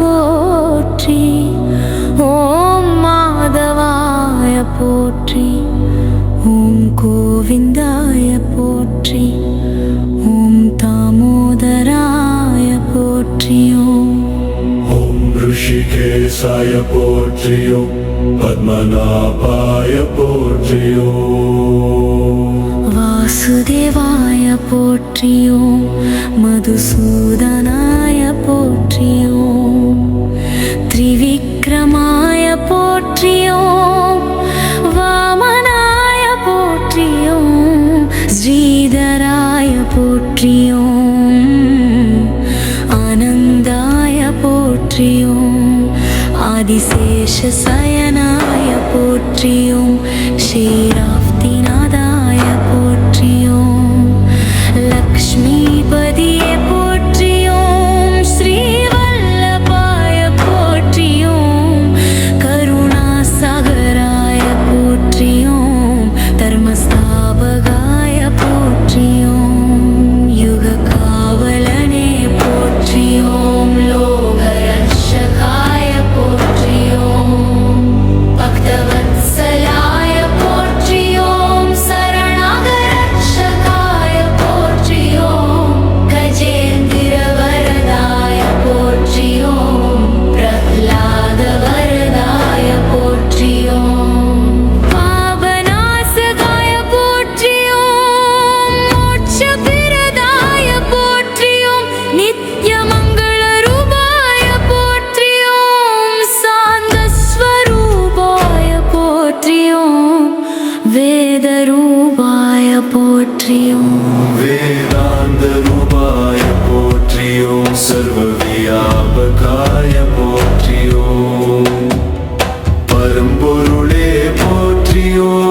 போற்றி. ஓம் மாதவாய போற்றி. ஓம் கோவிந்தாய போற்றி. ஓம் தாமோதராய போற்றி. ஓம் ஓம் ரிஷிகேசாய போற்றியோம் பத்மநாபாய போற்றியோம் வாசுதேவாய போற்றியோம் மதுசூதனாய போற்றியோம் திரிவிக்ரமாய போற்றியோம் வாமனாய போற்றியோம் ஸ்ரீதராய போற்றியோம் ஆனந்தாய போற்றியோம் ஆதிசேஷ சயனாய போற்றியோம் ஸ்ரீரா பெரும்பொருளே போற்றியோ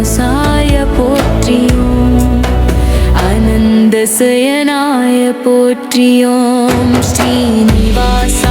வைகுண்டவாசாய போற்றியோம். அனந்த சயனாய போற்றியோம். ஸ்ரீனிவாசா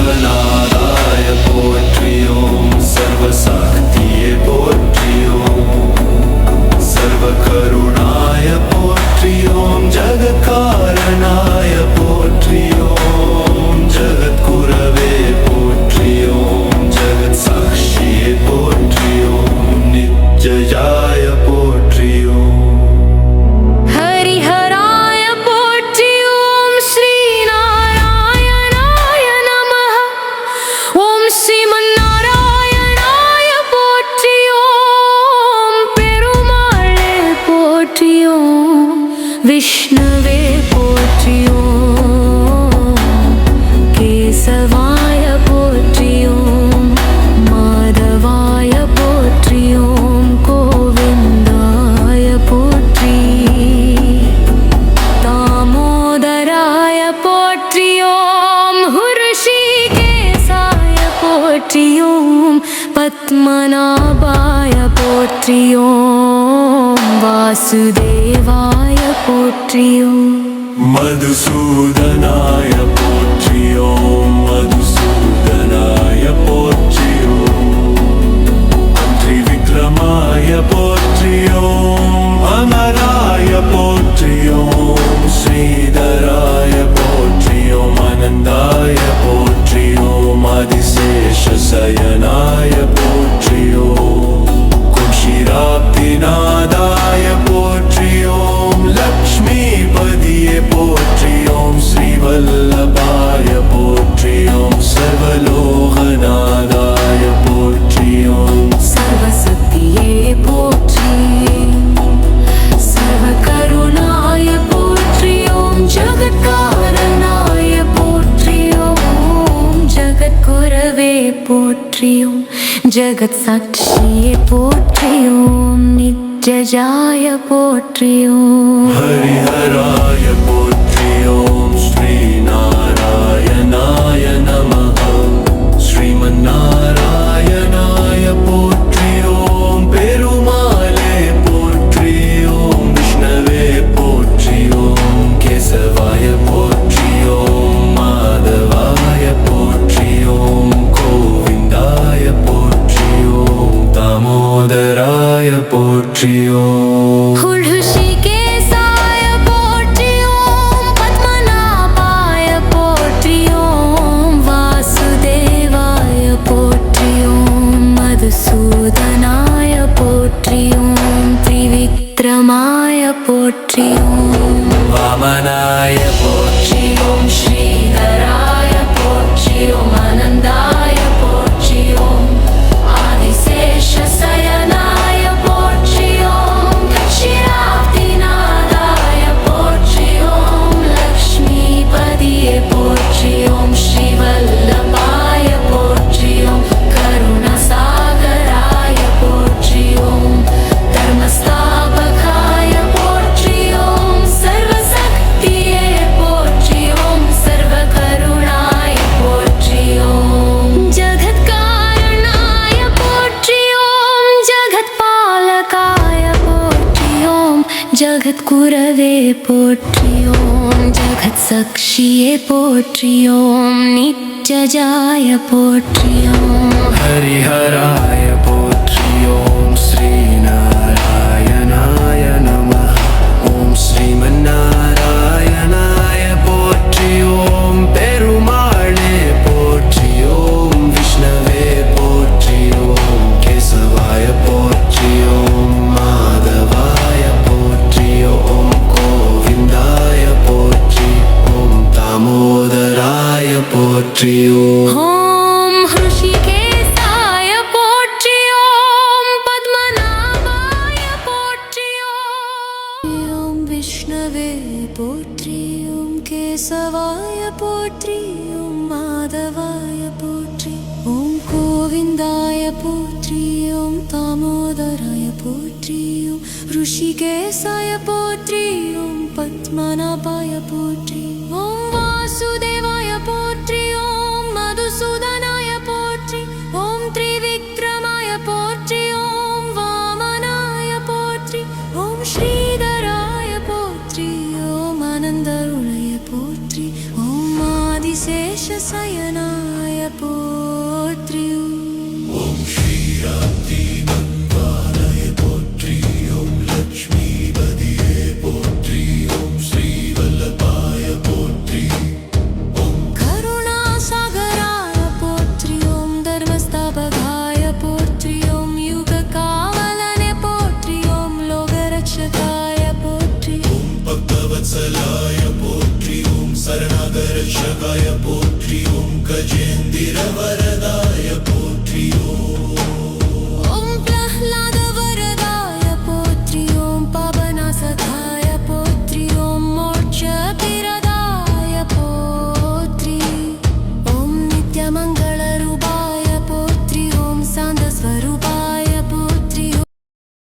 சர்வலோகநாதாய போற்றியோம் சர்வசக்தியே போற்றியோம் சர்வகருணாய போற்றியோம் ஜககாரணாய போற்றியோம் விஷ்ணுவே போற்றியோ கேசவாய போற்றியோம் மாதவாய போற்றியோம் கோவிந்தாய போற்றி தாமோதராய போற்றியோம் ஹுருஷிகேசாய போற்றியோம் பத்மநாபாய போற்றியோம் வாசுதே போற்றியும். மதுசூதனாய போற்றியோம். போற்றியும் ஜகத் சாட்சியை போற்றியும் நித்யஜாய போற்றியும் ஹரிஹராய போற்றியும் వామనాయ భో குரவே போற்றியோம் ஜகத் சக்ஷியே போற்றியோம் நிச்சஜாய போற்றியோம் ஹரிஹர போற்றியோம். விஷ்ணவே போற்றி ஓம் கேசவாய போற்றி ஓம் மாதவாய போற்றி ஓம் கோவிந்தாய போற்றி ஓம் தாமோதராய போற்றி ஓம் ருஷிகேசாய போற்றி ஓம் பத்மநாபாய போற்றி ஓம் வாசுதே विशेषशयनाय पोत्र्यु।